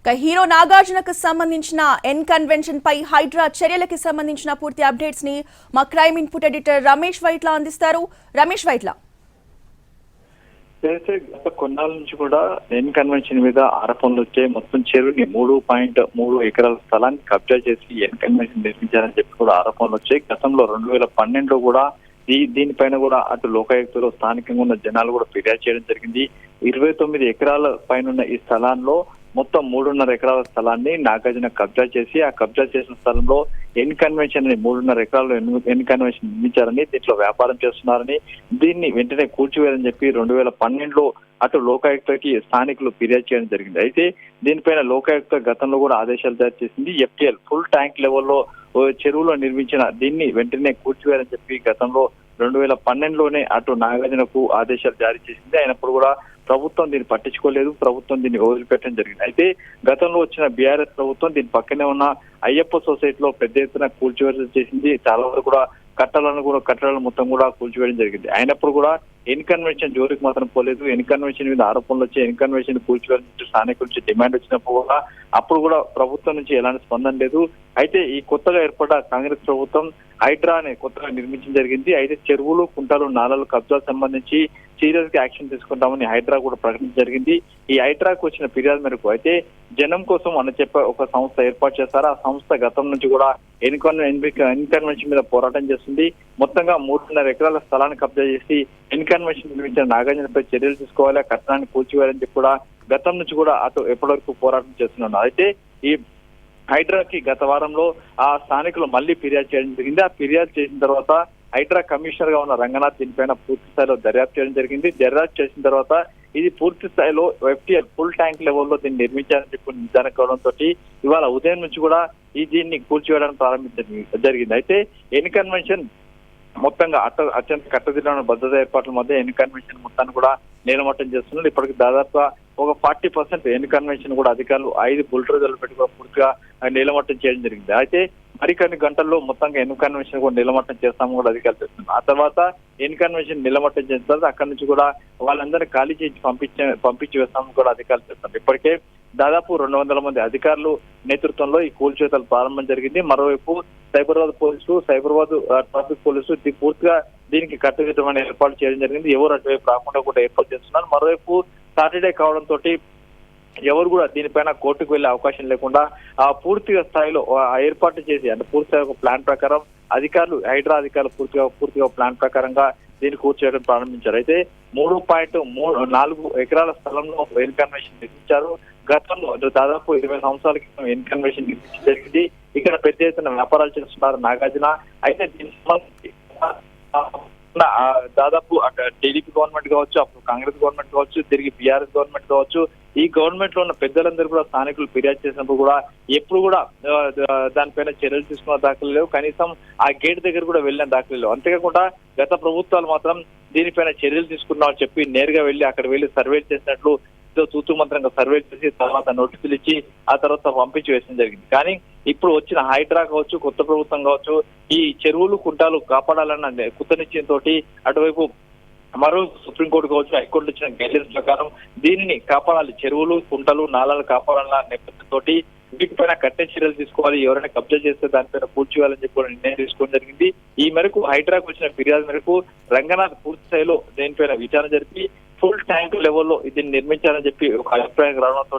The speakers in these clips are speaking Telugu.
ఇక హీరో నాగార్జునకు సంబంధించిన ఎన్ కన్వెన్షన్ పై హైడ్రా చర్యలకి సంబంధించిన పూర్తి అప్డేట్స్ని మా crime input editor Ramesh Vaitla అందిస్తారు. రమేష్ వైట్ల. చేసే గత కొన్నాళ్ళ నుంచి కూడా ఎన్ కన్వెన్షన్ మీద ఆరోపణలు వచ్చాయి. మొత్తం చెరువుని మూడు పాయింట్ మూడు ఎకరాల స్థలాన్ని కబ్జా చేసి ఎన్ కన్వెన్షన్ నిర్మించారని చెప్పి కూడా ఆరోపణలు వచ్చాయి. గతంలో రెండు వేల పన్నెండులో కూడా ఈ దీనిపైన కూడా అటు లోకాయుక్తలో స్థానికంగా ఉన్న జనాలు కూడా ఫిర్యాదు చేయడం జరిగింది. ఇరవై తొమ్మిది ఎకరాల పైన ఉన్న ఈ స్థలాల్లో మొత్తం మూడున్నర ఎకరాల స్థలాన్ని నాగార్జున కబ్జా చేసి ఆ కబ్జా చేసిన స్థలంలో ఎన్ కన్వెన్షన్ అని మూడున్నర ఎకరాల్లో ఎన్- కన్వెన్షన్ నిర్మించారని దీంట్లో వ్యాపారం చేస్తున్నారని దీన్ని వెంటనే కూల్చివేయాలని చెప్పి రెండు వేల పన్నెండులో అటు లోకాయుక్తకి స్థానికులు ఫిర్యాదు చేయడం జరిగింది. అయితే దీనిపైన లోకాయుక్త గతంలో కూడా ఆదేశాలు జారీ చేసింది. ఎఫ్టీఎల్ ఫుల్ ట్యాంక్ లెవెల్లో చెరువులో నిర్మించిన దీన్ని వెంటనే కూల్చివేయాలని చెప్పి గతంలో రెండు వేల పన్నెండులోనే అటు నాగార్జునకు ఆదేశాలు జారీ చేసింది. అయినప్పుడు కూడా ప్రభుత్వం దీన్ని పట్టించుకోలేదు ప్రభుత్వం దీన్ని వదిలిపెట్టడం జరిగింది. అయితే గతంలో వచ్చిన బీఆర్ఎస్ ప్రభుత్వం దీని పక్కనే ఉన్న అయ్యప్ప సొసైటీలో పెద్ద ఎత్తున కూల్చివేత చేసింది. చాలా వరకు కూడా కట్టలను కూడా కట్టడాలను మొత్తం కూడా కూల్చివేయడం జరిగింది. అయినప్పుడు కూడా ఇన్కన్వెన్షన్ జోలికి మాత్రం పోలేదు. ఇన్కన్వెన్షన్ మీద ఆరోపణలు వచ్చి ఇన్కన్వెన్షన్ కూల్చివేయాలని స్థానికుల నుంచి డిమాండ్ వచ్చినప్పుడు కూడా అప్పుడు కూడా ప్రభుత్వం నుంచి ఎలాంటి స్పందన లేదు. అయితే ఈ కొత్తగా ఏర్పడ్డ కాంగ్రెస్ ప్రభుత్వం హైడ్రా అనే కొత్తగా నిర్మించడం జరిగింది. అయితే చెరువులు కుంటలు నాలలు కబ్జా సంబంధించి సీరియస్గా యాక్షన్ తీసుకుంటామని హైడ్రా కూడా ప్రకటన జరిగింది. ఈ హైడ్రాకు వచ్చిన ఫిర్యాదు మేరకు అయితే జనం కోసం అని చెప్పే ఒక సంస్థ ఏర్పాటు చేస్తారు ఆ సంస్థ గతం నుంచి కూడా ఎన్కన్ ఎన్కన్వెన్షన్ మీద పోరాటం చేస్తుంది. మొత్తంగా మూడున్నర ఎకరాల స్థలాన్ని కబ్జా చేసి ఎన్కన్వెన్షన్ నిర్మించిన నాగార్జునపై చర్యలు తీసుకోవాలి కట్టడాన్ని కూల్చివేయాలని చెప్పి కూడా గతం నుంచి కూడా అటు ఎప్పటివరకు పోరాటం చేస్తున్నారు. అయితే ఈ హైడ్రాకి గత వారంలో ఆ స్థానికులు మళ్ళీ ఫిర్యాదు చేయడం జరిగింది. ఆ ఫిర్యాదు చేసిన తర్వాత హైడ్రా కమిషనర్గా ఉన్న రంగనాథ్ దీనిపైన పూర్తి స్థాయిలో దర్యాప్తు చేయడం జరిగింది. దర్యాప్తు చేసిన తర్వాత ఇది పూర్తి స్థాయిలో ఎఫ్టీఎల్ ఫుల్ ట్యాంక్ లెవెల్లో దీన్ని నిర్మించాలని చెప్పి నిర్ధారణ కావడంతో ఇవాళ ఉదయం నుంచి కూడా ఈ దీన్ని కూల్చివేయడానికి ప్రారంభించడం జరిగింది. అయితే ఎన్ కన్వెన్షన్ మొత్తంగా అట్ట అత్యంత కట్టదిట్టమైన భద్రత ఏర్పాట్ల మధ్య ఎన్ కన్వెన్షన్ మొత్తాన్ని కూడా నీలమట్టం చేస్తున్నారు. ఇప్పటికి దాదాపుగా ఒక ఫార్టీ పర్సెంట్ ఎన్ కన్వెన్షన్ కూడా అధికారులు ఐదు బుల్డ్రోజర్లు పెట్టి కూడా పూర్తిగా నీలమట్టం చేయడం జరిగింది. అయితే మరికొన్ని గంటల్లో మొత్తంగా ఎన్ కన్వెన్షన్ కూడా నిలమట్టం చేస్తాము కూడా అధికారులు చెప్తున్నారు. ఆ తర్వాత ఎన్ కన్వెన్షన్ నిలమట్టం చేసిన తర్వాత అక్కడి నుంచి కూడా వాళ్ళందరినీ ఖాళీ చేసి పంపించే పంపించి వేస్తామని కూడా అధికారులు చెప్తున్నారు. ఇప్పటికే దాదాపు రెండు వందల మంది అధికారులు నేతృత్వంలో ఈ కూల్చివేతలు ప్రారంభం జరిగింది. మరోవైపు సైబరాబాద్ పోలీసులు సైబరాబాద్ ట్రాఫిక్ పోలీసులు ఇది పూర్తిగా దీనికి కట్టుదిట్టమైన ఏర్పాటు చేయడం జరిగింది. ఎవరు అటువైపు రాకుండా కూడా ఏర్పాటు చేస్తున్నారు. మరోవైపు సాటర్డే కావడంతో ఎవరు కూడా దీనిపైన కోర్టుకు వెళ్ళే అవకాశం లేకుండా ఆ పూర్తిగా స్థాయిలో ఏర్పాటు చేసి అంటే పూర్తిగా ఒక ప్లాన్ ప్రకారం అధికారులు హైడ్రా అధికారులు పూర్తిగా పూర్తిగా ప్లాన్ ప్రకారంగా దీన్ని కూర్చోవడం ప్రారంభించారు. అయితే మూడు పాయింట్ మూడు నాలుగు ఎకరాల స్థలంలో ఎన్ కన్వెన్షన్ నిర్మించారు. గతంలో దాదాపు ఇరవై సంవత్సరాల క్రితం ఎన్ కన్వెన్షన్ నిర్మించడం జరిగింది. ఇక్కడ పెద్ద ఎత్తున వ్యాపారాలు చేస్తున్నారు నాగార్జున. అయితే దీనికి సంబంధించి దాదాపు అక్కడ టీడీపీ గవర్నమెంట్ కావచ్చు అప్పుడు కాంగ్రెస్ గవర్నమెంట్ కావచ్చు తిరిగి బీఆర్ఎస్ గవర్నమెంట్ కావచ్చు ఈ గవర్నమెంట్లో ఉన్న పెద్దలందరూ కూడా స్థానికులు ఫిర్యాదు చేసినప్పుడు కూడా ఎప్పుడు కూడా దానిపైన చర్యలు తీసుకున్న దాఖలు లేవు. కనీసం ఆ గేట్ దగ్గర కూడా వెళ్ళిన దాఖలు లేవు. అంతేకాకుండా గత ప్రభుత్వాలు మాత్రం దీనిపైన చర్యలు తీసుకున్నామని చెప్పి నేరుగా వెళ్ళి అక్కడ వెళ్ళి సర్వే చేసినట్లు తూతు మంత్రంగా సర్వే చేసి తర్వాత నోటీసులు ఇచ్చి ఆ తర్వాత పంపించి వేయడం జరిగింది. కానీ ఇప్పుడు వచ్చిన హైడ్రా కావచ్చు కొత్త ప్రభుత్వం కావచ్చు ఈ చెరువులు కుంటాలు కాపాడాలన్న కుతనిశ్చయం తోటి అటువైపు మరో సుప్రీంకోర్టు కావచ్చు హైకోర్టు ఇచ్చిన గైడ్లైన్స్ ప్రకారం దీనిని కాపాడాలి. చెరువులు కుంటలు నాలాలు కాపాడాలన్న నేపథ్యంతో వీటిపైన కఠిన చర్యలు తీసుకోవాలి. ఎవరైనా కబ్జా చేస్తే దానిపైన కూల్చివేయాలని చెప్పి నిర్ణయం తీసుకోవడం జరిగింది. ఈ మేరకు హైడ్రాకు వచ్చిన ఫిర్యాదు మేరకు రంగనాథ్ పూర్తి స్థాయిలో దీనిపైన విచారణ జరిపి ఫుల్ ట్యాంక్ లెవెల్లో దీన్ని నిర్మించాలని చెప్పి ఒక అభిప్రాయం రావడంతో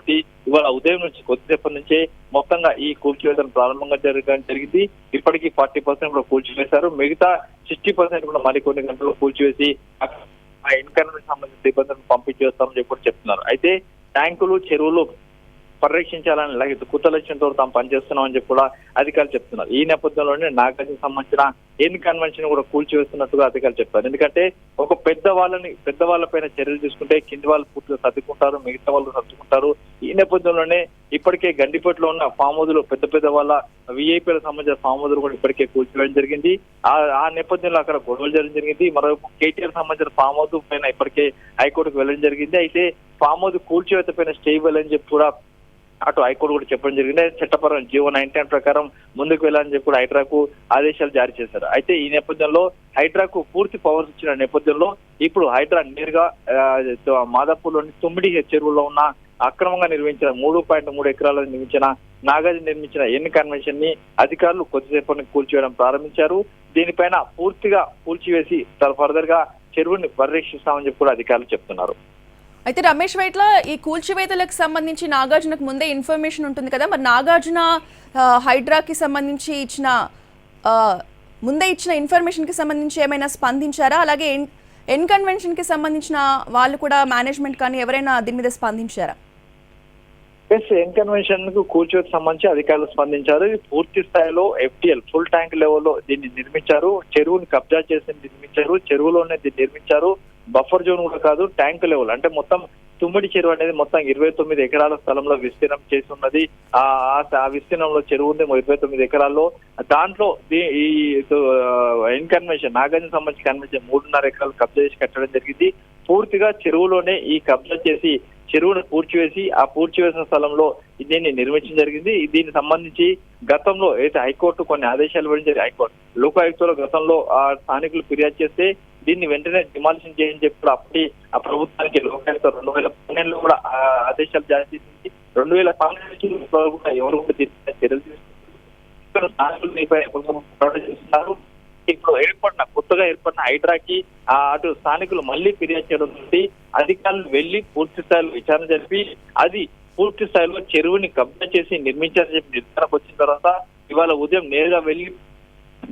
ఇవాళ ఉదయం నుంచి కొద్దిసేపటి నుంచే మొత్తంగా ఈ కూల్చివేతను ప్రారంభంగా జరగడం జరిగింది. ఇప్పటికీ ఫార్టీ పర్సెంట్ కూడా కూల్చివేశారు మిగతా సిక్స్టీ పర్సెంట్ కూడా మరికొన్ని గంటలు కూల్చివేసి ఆ ఇన్కమ్ సంబంధించిన సిబ్బందిని పంపించేస్తామని చెప్పి కూడా చెప్తున్నారు. అయితే ట్యాంకులు చెరువులు పరిరక్షించాలని అలాగే కొత్త లక్ష్యంతో తాము పనిచేస్తున్నామని చెప్పి కూడా అధికారులు చెప్తున్నారు. ఈ నేపథ్యంలోనే నాగార్జున సంబంధించిన ఎన్ కన్వెన్షన్ కూడా కూల్చివేస్తున్నట్టుగా అధికారులు చెప్పారు. ఎందుకంటే ఒక పెద్ద వాళ్ళని పెద్ద వాళ్ళపైన చర్యలు తీసుకుంటే కింది వాళ్ళు పూర్తిగా సర్దుకుంటారు మిగతా వాళ్ళు సర్దుకుంటారు. ఈ నేపథ్యంలోనే ఇప్పటికే గండిపేటలో ఉన్న ఫామ్ హౌజులు పెద్ద పెద్ద వాళ్ళ విఐపీలకు సంబంధించిన ఫామ్ హౌజులు కూడా ఇప్పటికే కూల్చివేయడం జరిగింది. ఆ ఆ నేపథ్యంలో అక్కడ గొడవలు జరగడం జరిగింది. మరోవైపు కేటీఆర్ సంబంధించిన ఫామ్ హౌస్ పైన ఇప్పటికే హైకోర్టుకు వెళ్ళడం జరిగింది. అయితే ఫామ్ హౌస్ కూల్చివేత పైన స్టే ఇవ్వాలని చెప్పి కూడా అటు హైకోర్టు కూడా చెప్పడం జరిగింది. చట్టపరం జీవో నైన్టీన్ ప్రకారం ముందుకు వెళ్ళాలని చెప్పి కూడా హైడ్రాకు ఆదేశాలు జారీ చేశారు. అయితే ఈ నేపథ్యంలో హైడ్రాకు పూర్తి పవర్స్ ఇచ్చిన నేపథ్యంలో ఇప్పుడు హైడ్రా నేరుగా మాదాపూర్లోని తొమ్మిది చెరువులో ఉన్న అక్రమంగా నిర్మించిన మూడు పాయింట్ మూడు ఎకరాలు నిర్మించిన నాగార్జున నిర్మించిన ఎన్ని కన్వెన్షన్ని అధికారులు కొద్దిసేపటి కూల్చివేయడం ప్రారంభించారు. దీనిపైన పూర్తిగా కూల్చివేసి ఫర్దర్గా చెరువుని పరిరక్షిస్తామని చెప్పి కూడా అధికారులు చెప్తున్నారు. అయితే రమేష్ వైట్ల ఈ కూల్చివేతలకు సంబంధించి నాగార్జునకు ముందే ఇన్ఫర్మేషన్ ఉంటుంది కదా. మరి నాగార్జున హైడ్రాకి సంబంధించి ఇచ్చిన ముందే ఇచ్చిన ఇన్ఫర్మేషన్కి సంబంధించి ఏమైనా స్పందించారా? అలాగే ఎన్ ఎన్ కన్వెన్షన్కి సంబంధించిన వాళ్ళు కూడా మేనేజ్మెంట్ కానీ ఎవరైనా దీని మీద స్పందించారా? ఎస్ ఎన్ కన్వెన్షన్కు కూల్చివేత సంబంధించి అధికారులు స్పందించారు. పూర్తి స్థాయిలో ఎఫ్టీఎల్ ఫుల్ ట్యాంక్ లెవెల్లో దీన్ని నిర్మించారు. చెరువుని కబ్జా చేసి నిర్మించారు. చెరువులోనే దీన్ని నిర్మించారు. బఫర్ జోన్ కూడా కాదు ట్యాంక్ లెవెల్. అంటే మొత్తం తుమ్మిడి చెరువు అనేది మొత్తం ఇరవై తొమ్మిది ఎకరాల స్థలంలో విస్తీర్ణం చేసి ఉన్నది. ఆ ఆ- విస్తీర్ణంలో చెరువు ఉంది ఇరవై తొమ్మిది ఎకరాల్లో. దాంట్లో ఈ ఎన్ కన్వెన్షన్ నాగార్జున సంబంధించి కన్వెన్షన్ మూడున్నర ఎకరాలు కబ్జా చేసి కట్టడం జరిగింది. పూర్తిగా చెరువులోనే ఈ కబ్జా చేసి చెరువును పూడ్చివేసి ఆ పూడ్చివేసిన స్థలంలో దీన్ని నిర్మించడం జరిగింది. దీనికి సంబంధించి గతంలో అయితే హైకోర్టు కొన్ని ఆదేశాలు ఇవ్వడం హైకోర్టు లోకాయుక్తలో గతంలో ఆ స్థానికులు ఫిర్యాదు చేస్తే దీన్ని వెంటనే డిమాలిషన్ చేయని చెప్పి అప్పటి ఆ ప్రభుత్వానికి లోకాయుక్త రెండు వేల పన్నెండులో కూడా ఆ ఆదేశాలు జారీ చేసింది. రెండు వేల పన్నెండు నుంచి కూడా ఎవరు కూడా చర్యలు తీసుకుంటున్నారు స్థానికులు చేస్తున్నారు ఇప్పుడు ఏర్పడిన కొత్తగా ఏర్పడిన హైడ్రాకి ఆ అటు స్థానికులు మళ్ళీ ఫిర్యాదు చేయడం తోటి అధికారులు వెళ్ళి పూర్తి స్థాయిలో విచారణ జరిపి అది పూర్తి స్థాయిలో చెరువుని కబ్జా చేసి నిర్మించాలని చెప్పి నిర్ధారణకు వచ్చిన తర్వాత ఇవాళ ఉదయం నేరుగా వెళ్ళి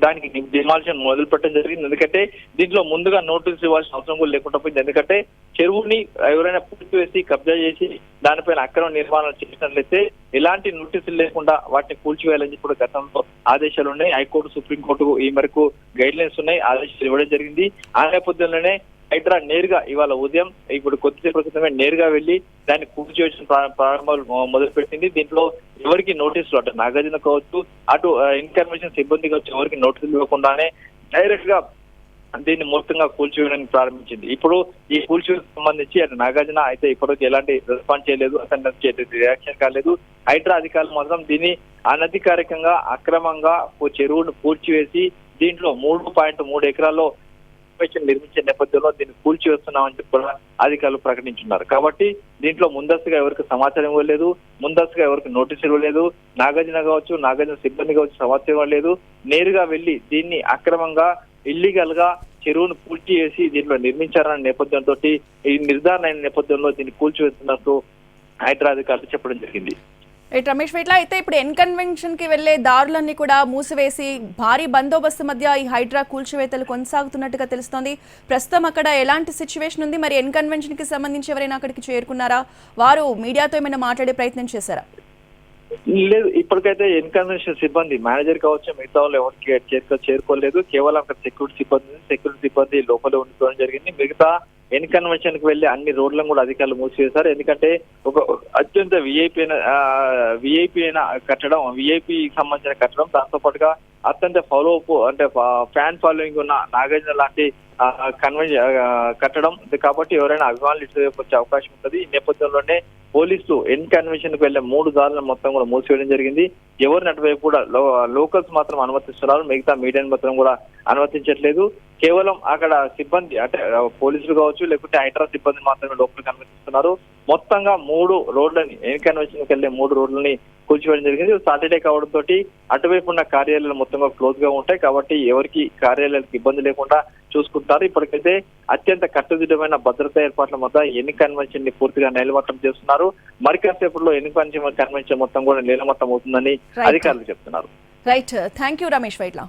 దానికి డిమాలిషన్ మొదలు పెట్టడం జరిగింది. ఎందుకంటే దీంట్లో ముందుగా నోటీస్ ఇవ్వాల్సిన అవసరం కూడా లేకుండా పోయింది. ఎందుకంటే చెరువుని ఎవరైనా పూర్తి కబ్జా చేసి దానిపైన అక్రమ నిర్మాణం చేసినట్లయితే ఎలాంటి నోటీసులు లేకుండా వాటిని కూల్చివేయాలని చెప్పి కూడా గతంలో ఆదేశాలు ఉన్నాయి హైకోర్టు సుప్రీంకోర్టు ఈ మేరకు గైడ్ లైన్స్ ఉన్నాయి. ఆదేశాలు ఇవ్వడం జరిగింది. ఆ నేపథ్యంలోనే హైడ్రా నేరుగా ఇవాళ ఉదయం ఇప్పుడు కొద్దిసేపు క్రితమే నేరుగా వెళ్ళి దాన్ని కూల్చివేసిన చేయడం ప్రారంభాలు మొ- మొదలుపెట్టింది. దీంట్లో ఎవరికి నోటీసులు అటు నాగార్జున కావచ్చు అటు ఇన్ఫర్మేషన్ సిబ్బంది కావచ్చు ఎవరికి నోటీసులు ఇవ్వకుండానే డైరెక్ట్గా దీన్ని మొత్తంగా కూల్చివేయడానికి ప్రారంభించింది. ఇప్పుడు ఈ కూల్చివేత సంబంధించి అటు నాగార్జున అయితే ఇప్పటివరకు ఎలాంటి రెస్పాన్స్ చేయలేదు అతని నుంచి రియాక్షన్ కాలేదు. హైడ్రా అధికారులు మాత్రం దీన్ని అనధికారికంగా అక్రమంగా చెరువును పూడ్చివేసి దీంట్లో మూడు పాయింట్ మూడు ఎకరాల్లో ఇన్ఫర్మేషన్ నిర్మించే నేపథ్యంలో దీన్ని కూల్చివేస్తున్నామని చెప్పి కూడా అధికారులు ప్రకటించున్నారు. కాబట్టి దీంట్లో ముందస్తుగా ఎవరికి సమాచారం ఇవ్వలేదు ముందస్తుగా ఎవరికి నోటీస్ ఇవ్వలేదు నాగార్జున కావచ్చు నాగార్జున సిబ్బంది కావచ్చు సమాచారం ఇవ్వలేదు. నేరుగా వెళ్ళి దీన్ని అక్రమంగా ఇల్లీగల్గా చెరువును పూర్తి చేసి దీంట్లో నిర్మించారన్న నేపథ్యంతో ఈ నిర్ధారణ అయిన నేపథ్యంలో దీన్ని కూల్చివేస్తున్నట్టు హైదరాబాద్ అధికారులు చెప్పడం జరిగింది. రైట్ రమేష్ వేట్ల అయితే ఇప్పుడు ఎన్ కన్వెన్షన్కి వెళ్ళే దారులన్నీ కూడా మూసివేసి భారీ బందోబస్తు మధ్య ఈ హైడ్రా కూల్చివేతలు కొనసాగుతున్నట్టుగా తెలుస్తోంది. ప్రస్తుతం అక్కడ ఎలాంటి సిచ్యువేషన్ ఉంది? మరి ఎన్ కన్వెన్షన్కి సంబంధించి ఎవరైనా అక్కడికి చేరుకున్నారా? వారు మీడియాతో ఏమైనా మాట్లాడే ప్రయత్నం చేశారా? లేదు ఇప్పటికైతే ఎన్కన్వెన్షన్ సిబ్బంది మేనేజర్ కావచ్చు మిగతా వాళ్ళు ఎవరికి చేరుకో చేరుకోలేదు. కేవలం అక్కడ సెక్యూరిటీ సిబ్బంది సెక్యూరిటీ సిబ్బంది లోపల ఉండిపోవడం జరిగింది. మిగతా ఎన్ కన్వెన్షన్కి వెళ్ళి అన్ని రోడ్లను కూడా అధికారులు మూసివేశారు. ఎందుకంటే ఒక అత్యంత విఐపి అయిన విఐపి అయిన కట్టడం విఐపి సంబంధించిన కట్టడం దాంతో పాటుగా అత్యంత ఫాలో అప్ అంటే ఫ్యాన్ ఫాలోయింగ్ ఉన్న నాగార్జున లాంటి కన్వెన్షన్ కట్టడం. కాబట్టి ఎవరైనా అభిమానులు ఇటు వచ్చే అవకాశం ఉంటుంది. ఈ నేపథ్యంలోనే పోలీసులు ఎన్ కన్వెన్షన్కు వెళ్ళే మూడు దారులను మొత్తం కూడా మూసివేయడం జరిగింది. ఎవరిని అటువైపు కూడా లోకల్స్ మాత్రం అనుమతిస్తున్నారు. మిగతా మీడియాని మాత్రం కూడా అనుమతించట్లేదు. కేవలం అక్కడ సిబ్బంది అంటే పోలీసులు కావచ్చు లేకుంటే హైడ్రా సిబ్బంది మాత్రమే లోపలికి అనుమతిస్తున్నారు. మొత్తంగా మూడు రోడ్లని ఎన్ కన్వెన్షన్కి వెళ్ళే మూడు రోడ్లని కూల్చివేయడం జరిగింది. సాటర్డే కావడం తోటి అటువైపు ఉన్న కార్యాలయాలు మొత్తంగా క్లోజ్గా ఉంటాయి. కాబట్టి ఎవరికి కార్యాలయాలకు ఇబ్బంది లేకుండా చూసుకుంటారు. ఇప్పటికైతే అత్యంత కట్టుదిట్టమైన భద్రతా ఏర్పాట్ల మధ్య ఎన్ని కన్వెన్షన్ని పూర్తిగా నిలమట్టం చేస్తున్నారు. మరి కాసేపట్లో ఎన్ని కన్వెన్షన్ మొత్తం కూడా నిలమట్టం అవుతుందని. అధికారులు చెప్తున్నారు. Right thank you Ramesh Vaitla